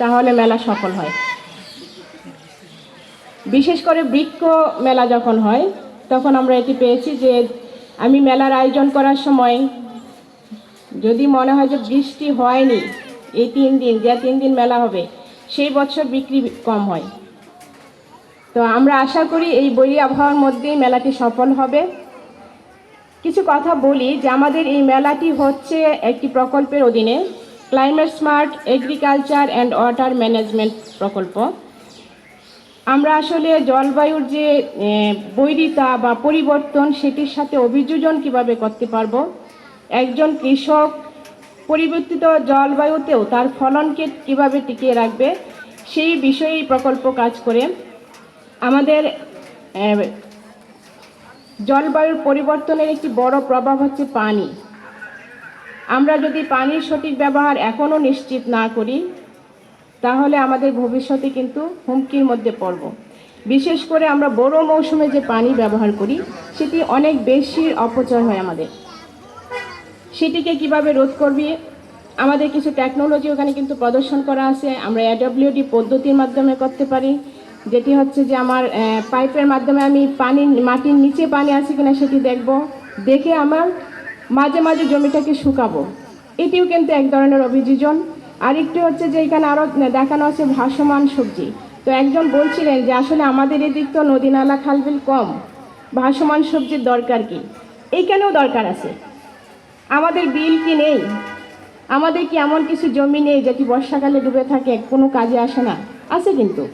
তাহলে মেলা সফল হয়। বিশেষ করে বৃক্ষ মেলা যখন হয়, তখন আমরা এটি পেয়েছি যে আমি মেলার আয়োজন করার সময় যদি মনে হয় যে বৃষ্টি হয়নি এই তিন দিন, যে তিন দিন মেলা হবে, সেই বছর বিক্রি কম হয়। তো আমরা আশা করি এই বৈরী আবহাওয়ার মধ্যেই মেলাটি সফল হবে। কিছু কথা বলি যে আমাদের এই মেলাটি হচ্ছে একটি প্রকল্পের অধীনে। Climate smart agriculture and water management প্রকল্প। আমরা আসলে জলবায়ুর যে বৈরিতা বা পরিবর্তন, সেটির সাথে অভিযোজন কীভাবে করতে পারব? একজন কৃষক পরিবর্তিত জলবায়ুতেও তার ফলনকে কীভাবে টিকিয়ে রাখবে, সেই বিষয়েই প্রকল্প কাজ করে। আমাদের জলবায়ুর পরিবর্তনের একটি বড় প্রভাব হচ্ছে পানি। আমরা যদি পানির সঠিক ব্যবহার এখনও নিশ্চিত না করি, তাহলে আমাদের ভবিষ্যতে কিন্তু হুমকির মধ্যে পড়ব। বিশেষ করে আমরা বড় মৌসুমে যে পানি ব্যবহার করি, সেটি অনেক বেশি অপচয় হয় আমাদের। সেটিকে কীভাবে রোধ করবি? আমাদের কিছু টেকনোলজি ওখানে কিন্তু প্রদর্শন করা আছে। আমরা এডব্লিউডি পদ্ধতির মাধ্যমে করতে পারি, যেটি হচ্ছে যে আমার পাইপের মাধ্যমে আমি পানি মাটির নিচে পানি আছে কিনা সেটি দেখব। দেখে আমার মাঝে মাঝে জমিটাকে শুকাবো। এটিও কিন্তু এক ধরনের অভিযোজন। আরেকটি হচ্ছে যে এখানে আরও দেখানো আছে ভাসমান সবজি। তো একজন বলছিলেন যে আসলে আমাদের এদিক তো নদী নালা খালবিল কম। ভাসমান সবজির দরকার কি? এইখানেও দরকার আছে। আমাদের বিল কি নেই? আমাদের কি এমন কিছু জমি নেই যেটি বর্ষাকালে ডুবে থাকে, কোনো কাজে আসে না? আছে কিন্তু।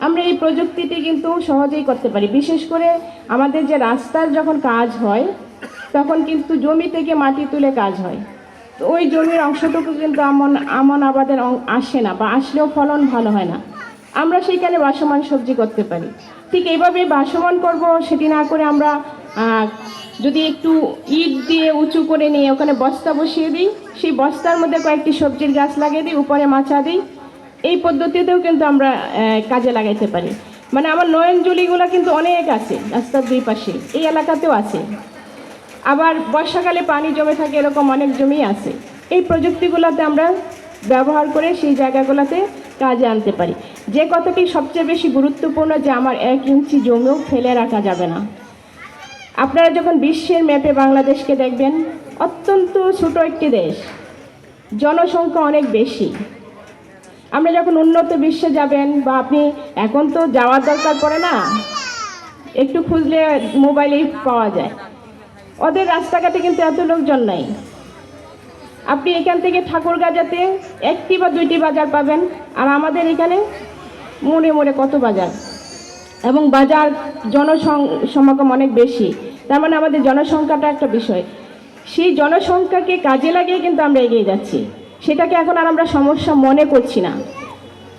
আমরা এই প্রযুক্তিটি কিন্তু সহজেই করতে পারি। বিশেষ করে আমাদের যে রাস্তার যখন কাজ হয় তখন কিন্তু জমি থেকে মাটি তুলে কাজ হয়। তো ওই জমির অংশটুকু কিন্তু আমন আমন আবাদের আসে না বা আসলেও ফলন ভালো হয় না। আমরা সেইখানে বাসমান সবজি করতে পারি। ঠিক এইভাবে বাসমান করব, সেটি না করে আমরা যদি একটু ইট দিয়ে উঁচু করে নিয়ে ওখানে বস্তা বসিয়ে দিই, সেই বস্তার মধ্যে কয়েকটি সবজির গাছ লাগিয়ে দিই, উপরে মাচা দিই, এই পদ্ধতিতেও কিন্তু আমরা কাজে লাগাইতে পারি। মানে আমার নয়নজুলিগুলো কিন্তু অনেক আছে, রাস্তার দুই পাশে, এই এলাকাতেও আছে। আবার বর্ষাকালে পানি জমে থাকে এরকম অনেক জমি আছে। এই প্রযুক্তিগুলোতে আমরা ব্যবহার করে সেই জায়গাগুলোতে কাজে আনতে পারি। যে কথাটি সবচেয়ে বেশি গুরুত্বপূর্ণ যে আমার এক ইঞ্চি জমিও ফেলে রাখা যাবে না। আপনারা যখন বিশ্বের ম্যাপে বাংলাদেশকে দেখবেন, অত্যন্ত ছোট একটি দেশ, জনসংখ্যা অনেক বেশি। আমরা যখন উন্নত বিশ্বে যাবেন বা আপনি এখন তো যাওয়ার দরকার পড়ে না, একটু খুঁজলে মোবাইলেই পাওয়া যায়। ওদের রাস্তাঘাটে কিন্তু এত লোকজন নাই। আপনি এখান থেকে ঠাকুরগাঁজাতে একটি বা দুইটি বাজার পাবেন, আর আমাদের এখানে মোড়ে মোড়ে কত বাজার। এবং বাজার জনসং সমাগম অনেক বেশি, তার মানে আমাদের জনসংখ্যাটা একটা বিষয়। সেই জনসংখ্যাকে কাজে লাগিয়ে কিন্তু আমরা এগিয়ে যাচ্ছি। সেটাকে এখন আর আমরা সমস্যা মনে করছি না।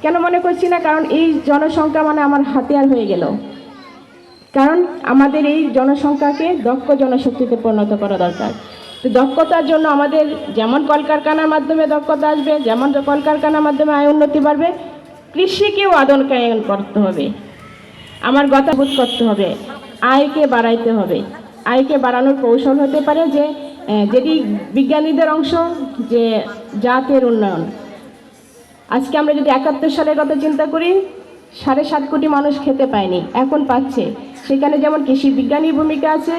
কেন মনে করছি না? কারণ এই জনসংখ্যা মানে আমার হাতিয়ার হয়ে গেল। কারণ আমাদের এই জনসংখ্যাকে দক্ষ জনশক্তিতে পরিণত করা দরকার। তো দক্ষতার জন্য আমাদের যেমন কলকারখানার মাধ্যমে দক্ষতা আসবে, যেমন কলকারখানার মাধ্যমে আয় উন্নতি বাড়বে, কৃষিকেও আদনকায়ন করতে হবে। আমার কথা বোধ করতে হবে। আয়কে বাড়াইতে হবে। আয়কে বাড়ানোর কৌশল হতে পারে যে যেটি বিজ্ঞানীদের অংশ, যে জাতের উন্নয়ন। আজকে আমরা যদি একাত্তর সালের কথা চিন্তা করি সাড়ে সাত কোটি মানুষ খেতে পায়নি, এখন পাচ্ছে। সেখানে যেমন কৃষি বিজ্ঞানীর ভূমিকা আছে,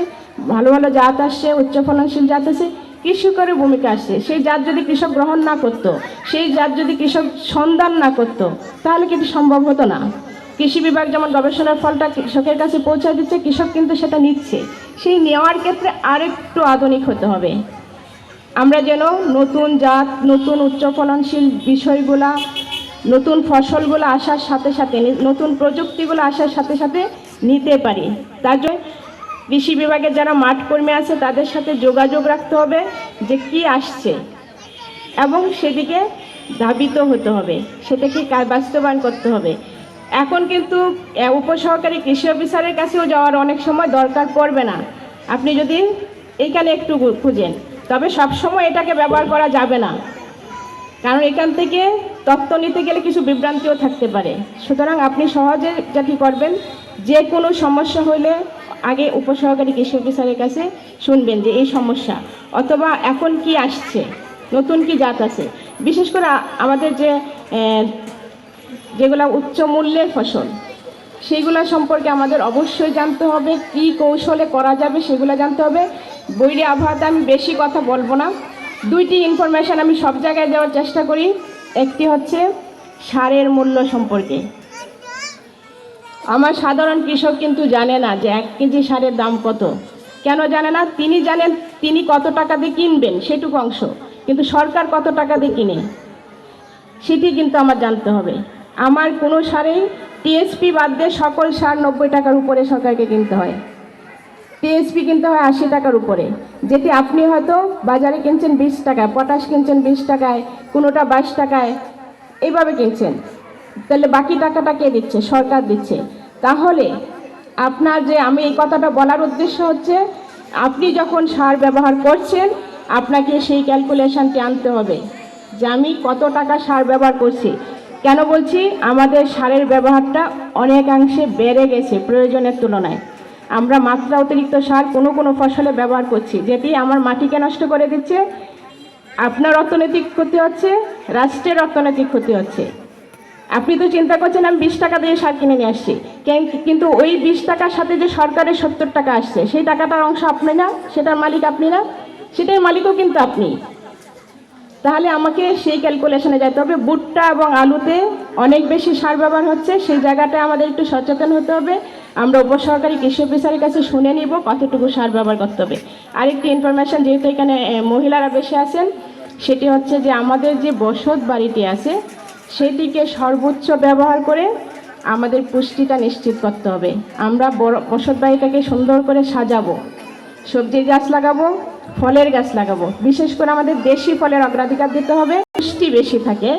ভালো ভালো জাত আসছে, উচ্চ ফলনশীল জাত আছে, কৃষকেরও ভূমিকা আসছে। সেই জাত যদি কৃষক গ্রহণ না করতো, সেই জাত যদি কৃষক সন্ধান না করতো, তাহলে কিন্তু সম্ভব হতো না। কৃষি বিভাগ যেমন গবেষণার ফলটা কৃষকের কাছে পৌঁছায় দিচ্ছে, কৃষক কিন্তু সেটা নিচ্ছে। সেই নেওয়ার ক্ষেত্রে আরেকটু আধুনিক হতে হবে। আমরা যেন নতুন জাত, নতুন উচ্চ ফলনশীল বিষয়গুলা নতুন ফসলগুলো আসার সাথে সাথে নতুন প্রযুক্তিগুলো আসার সাথে সাথে নিতে পারি। তার জন্য কৃষি বিভাগের যারা মাঠ কর্মী আছে, তাদের সাথে যোগাযোগ রাখতে হবে যে কি আসছে এবং সেদিকে ধাবিত হতে হবে, সেটাকে বাস্তবায়ন করতে হবে। এখন কিন্তু উপসহকারী কৃষি অফিসারের কাছেও যাওয়ার অনেক সময় দরকার পড়বে না। আপনি যদি এইখানে একটু খুঁজেন, তবে সব সময় এটাকে ব্যবহার করা যাবে না। কারণ এখান থেকে তত্ত্ব নিতে গেলে কিছু বিভ্রান্তিও থাকতে পারে। সুতরাং আপনি সহজে যেটি করবেন? যে কোনো সমস্যা হলে আগে উপসহকারী কৃষি অফিসারের কাছে শুনবেন যে এই সমস্যা, অথবা এখন কি আসছে, নতুন কি জাত আছে। বিশেষ করে আমাদের যে যেগুলো উচ্চ মূল্যের ফসল, সেগুলো সম্পর্কে আমাদের অবশ্যই জানতে হবে, কি কৌশলে করা যাবে সেগুলো জানতে হবে। বৈরী আবহাওয়াতে আমি বেশি কথা বলব না। দুইটি ইনফরমেশন আমি সব জায়গায় দেওয়ার চেষ্টা করি। একটি হচ্ছে সারের মূল্য সম্পর্কে। আমার সাধারণ কৃষক কিন্তু জানে না যে এক কেজি সারের দাম কত। কেন জানে না? তিনি জানেন তিনি কত টাকা দিয়ে কিনবেন, সেটুকু অংশ। কিন্তু সরকার কত টাকা দিয়ে কিনে? সেটি কিন্তু আমার জানতে হবে। আমার কোনো সারেই টিএসপি বাদ দিয়ে সকল সার নব্বই টাকার উপরে সরকারকে কিনতে হয়। টিএসপি কিনতে হয় আশি টাকার উপরে। যেটি আপনি হয়তো বাজারে কিনছেন বিশ টাকায়, পটাশ কিনছেন বিশ টাকায়, কোনোটা বাইশ টাকায়, এইভাবে কিনছেন। তাহলে বাকি টাকাটা কে দিচ্ছে? সরকার দিচ্ছে। তাহলে আপনার যে আমি এই কথাটা বলার উদ্দেশ্য হচ্ছে, আপনি যখন সার ব্যবহার করছেন, আপনাকে সেই ক্যালকুলেশনটি আনতে হবে যে আমি কত টাকা সার ব্যবহার করছি। কেন বলছি? আমাদের সারের ব্যবহারটা অনেকাংশে বেড়ে গেছে প্রয়োজনের তুলনায়। আমরা মাত্রা অতিরিক্ত সার কোনো কোনো ফসলে ব্যবহার করছি। যেটি আমার মাটিকে নষ্ট করে দিচ্ছে, আপনার অর্থনৈতিক ক্ষতি হচ্ছে, রাষ্ট্রের অর্থনৈতিক ক্ষতি হচ্ছে। আপনি তো চিন্তা করছেন আমি বিশ টাকা দিয়ে সার কিনে নিয়ে আসছি। কেন- কিন্তু ওই বিশ টাকার সাথে যে সরকারের সত্তর টাকা আসছে, সেই টাকাটার অংশ আপনি না, সেটার মালিক আপনি না, সেটার মালিকও কিন্তু আপনি। তাহলে আমাকে সেই ক্যালকুলেশনে যেতে হবে। ভুট্টা এবং আলুতে অনেক বেশি সার ব্যবহার হচ্ছে, সেই জায়গাটা আমাদের একটু সচেতন হতে হবে। আমরা উপসহকারী কৃষি অফিসারের কাছে শুনে নিব কতটুকু সার ব্যবহার করতে হবে। আরেকটি ইনফরমেশন যেহেতু এখানে মহিলারা বেশি আছেন, সেটি হচ্ছে যে আমাদের যে বসত বাড়িটি আছে, সেটিকে সর্বোচ্চ ব্যবহার করে আমাদের পুষ্টিটা নিশ্চিত করতে হবে। আমরা বসত বাড়িটাকে সুন্দর করে সাজাবো, সবজির গাছ লাগাবো, ফলের গাছ লাগাবো। বিশেষ করে আমাদের দেশি ফলের অগ্রাধিকার দিতে হবে। পুষ্টি বেশি থাকে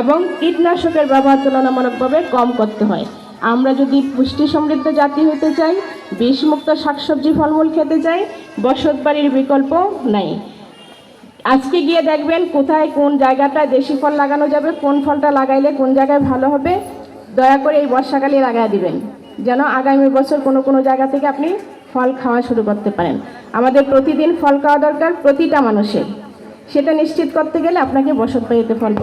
এবং কীটনাশকের ব্যবহার তুলনামূলকভাবে কম করতে হয়। আমরা যদি পুষ্টি সমৃদ্ধ জাতি হতে চাই, বিষমুক্ত শাকসবজি ফলমূল খেতে চাই বসত বাড়ির বিকল্প নাই। আজকে গিয়ে দেখবেন কোথায় কোন জায়গাটায় দেশি ফল লাগানো যাবে, কোন ফলটা লাগাইলে কোন জায়গায় ভালো হবে। দয়া করে এই বর্ষাকালে লাগাই দিবেন, যেন আগামী বছর কোনো কোনো জায়গা থেকে আপনি ফল খাওয়া শুরু করতে পারেন। আমাদের প্রতিদিন ফল খাওয়া দরকার প্রতিটা মানুষের। সেটা নিশ্চিত করতে গেলে আপনাকে বসত বাড়িতে ফল